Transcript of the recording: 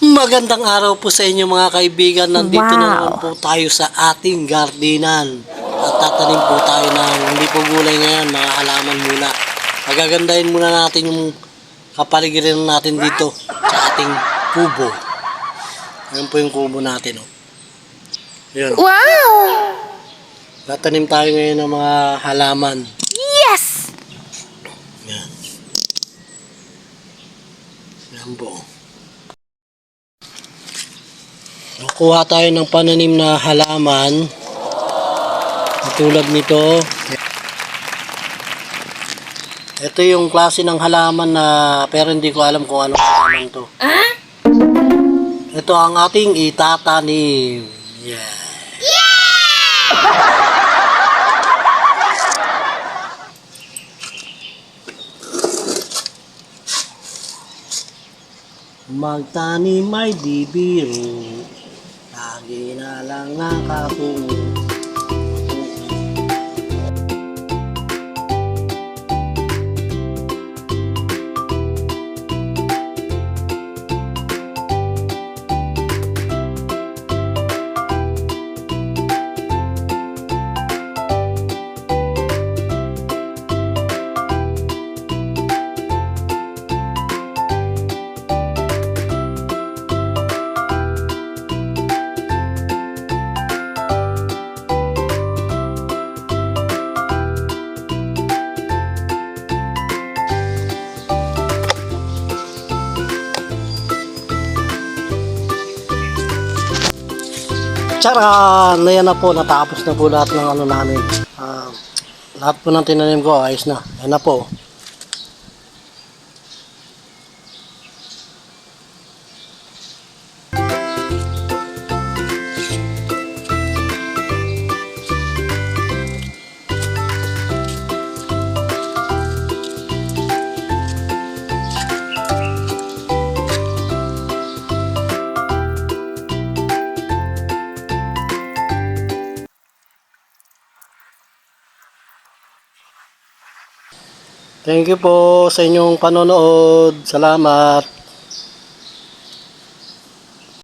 Magandang araw po sa inyo mga kaibigan. Nandito na Wow. naman po tayo sa ating gardenan. At tatanim po tayo ng hindi po gulay ngayon, mga halaman muna. Magagandahin muna natin yung kapaligiran natin dito sa ating kubo. Ayan po yung kubo natin. Oh. Yun. Wow! Tatanim tayo ngayon ng mga halaman. Yes! Yan. Yan po. Nakuha tayo ng pananim na halaman. Tulad nito. Ito yung klase ng halaman na pero hindi ko alam kung anong halaman to. Ito ang ating itatanim. Yeah. Magtanim ay di Lagi na lang Charan! Ayan na po, natapos na po lahat ng ano namin. Ah, lahat po ng tinanim ko, ayos na. Ayan na po. Thank you po sa inyong panonood. Salamat.